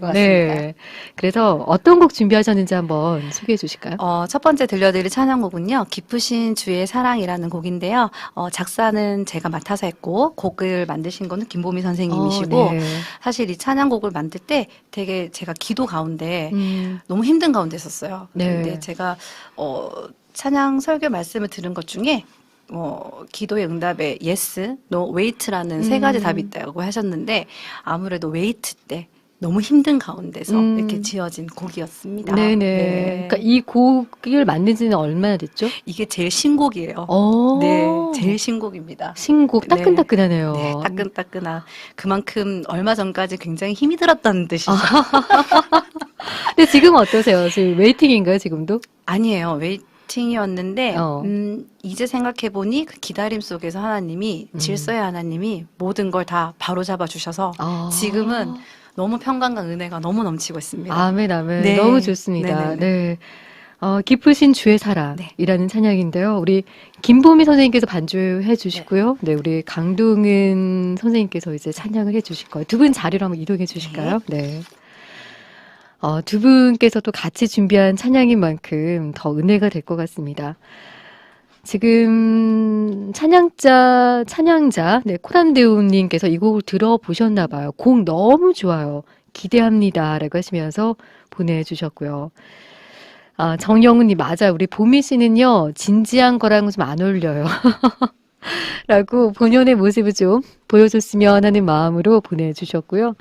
것 같습니다. 네. 그래서 어떤 곡 준비하셨는지 한번 소개해 주실까요? 어, 첫 번째 들려드릴 찬양곡은요, 깊으신 주의 사랑이라는 곡인데요. 어, 작사는 제가 맡아서 했고, 곡을 만드신 거는 김보미 선생님이시고, 어, 네. 사실 이 찬양곡을 만들 때 되게 제가 기도 가운데 음, 너무 힘든 가운데 있었어요. 네. 근데 제가, 어, 찬양 설교 말씀을 들은 것 중에, 어, 기도의 응답에 yes, no, wait라는 세 가지 음. 답이 있다고 하셨는데, 아무래도 wait 때 너무 힘든 가운데서 음. 이렇게 지어진 곡이었습니다. 네네. 네. 그러니까 이 곡을 만든 지는 얼마나 됐죠? 이게 제일 신곡이에요. 어. 네, 제일 신곡입니다. 신곡 네. 따끈따끈하네요. 네, 따끈따끈한 그만큼 얼마 전까지 굉장히 힘이 들었다는 뜻이죠. 근데 지금 어떠세요? 지금 웨이팅인가요, 지금도? 아니에요. 웨이팅이었는데 어. 음, 이제 생각해 보니 그 기다림 속에서 하나님이 음. 질서의 하나님이 모든 걸 다 바로 잡아 주셔서 아. 지금은 너무 평강과 은혜가 너무 넘치고 있습니다. 아멘, 아멘. 네. 너무 좋습니다. 네네네. 네. 어, 깊으신 주의 사랑이라는 네. 찬양인데요. 우리 김보미 선생님께서 반주해 주시고요. 네, 우리 강동은 선생님께서 이제 찬양을 해 주실 거예요. 두 분 자리로 한번 이동해 주실까요? 네. 어, 두 분께서도 같이 준비한 찬양인 만큼 더 은혜가 될 것 같습니다. 지금 찬양자, 찬양자, 네, 코람대우님께서 이 곡을 들어보셨나 봐요. 곡 너무 좋아요. 기대합니다. 라고 하시면서 보내주셨고요. 아, 정영훈님, 맞아요. 우리 보미 씨는요, 진지한 거랑은 좀안 어울려요. 라고 본연의 모습을 좀 보여줬으면 하는 마음으로 보내주셨고요.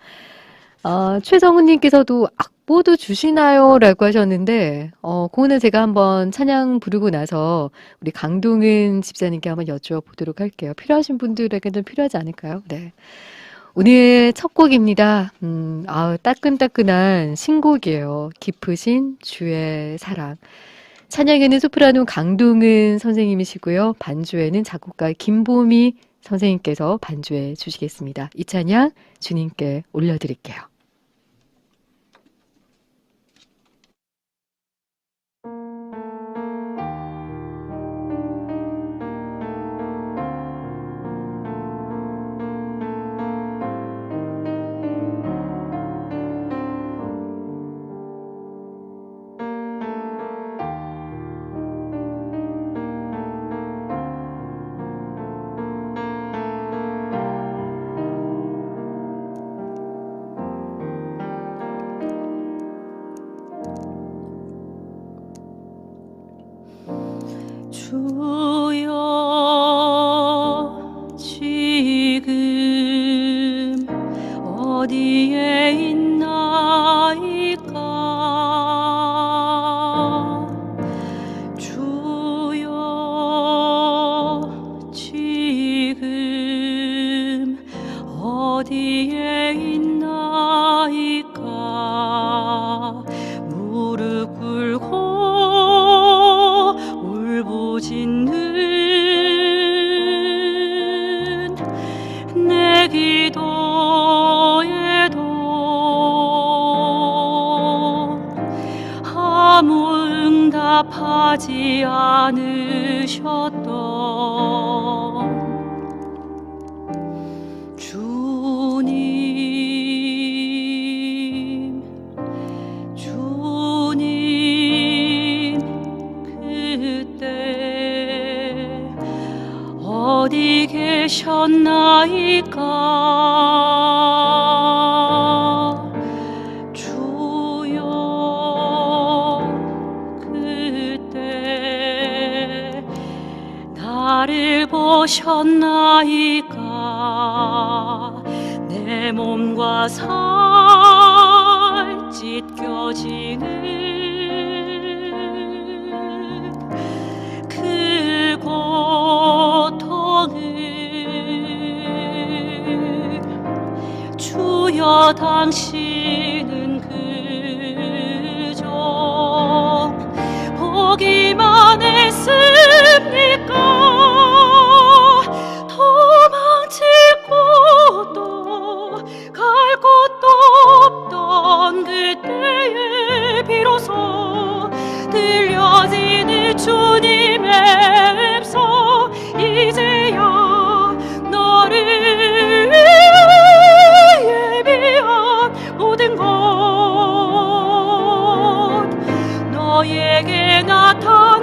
아, 최정훈님께서도 악보도 주시나요? 라고 하셨는데, 어, 그거는 제가 한번 찬양 부르고 나서 우리 강동은 집사님께 한번 여쭤보도록 할게요. 필요하신 분들에게는 필요하지 않을까요? 네. 오늘 첫 곡입니다. 음, 아, 따끈따끈한 신곡이에요. 깊으신 주의 사랑. 찬양에는 소프라노 강동은 선생님이시고요. 반주에는 작곡가 김보미 선생님께서 반주해 주시겠습니다. 이 찬양 주님께 올려드릴게요. 어디에 있나이까? 무릎 꿇고 울부짖는 내 기도에도 아무 응답하지 않으셨던 나를 보셨나이까? 내 몸과 살 찢겨지는 그 고통을 주여 당신은 그저 보기만 했습 그때에 비로소 들려지는 주님의 음성 이제야 너를 예비한 모든 것 너에게 나타나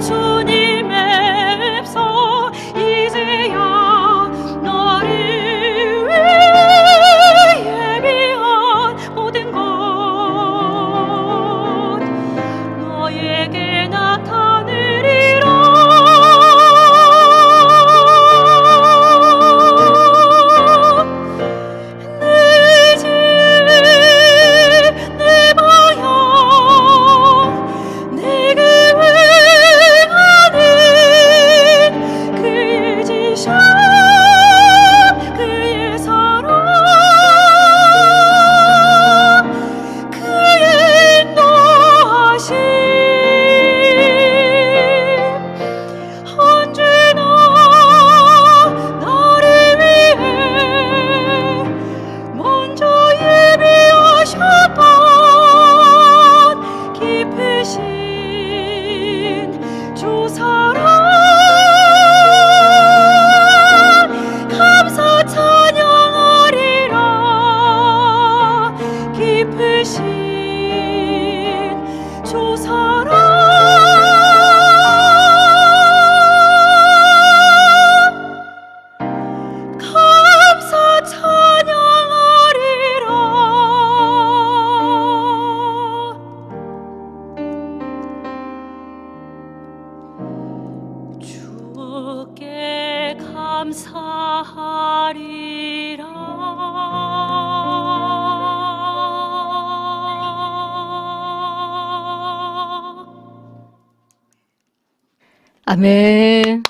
to 아멘.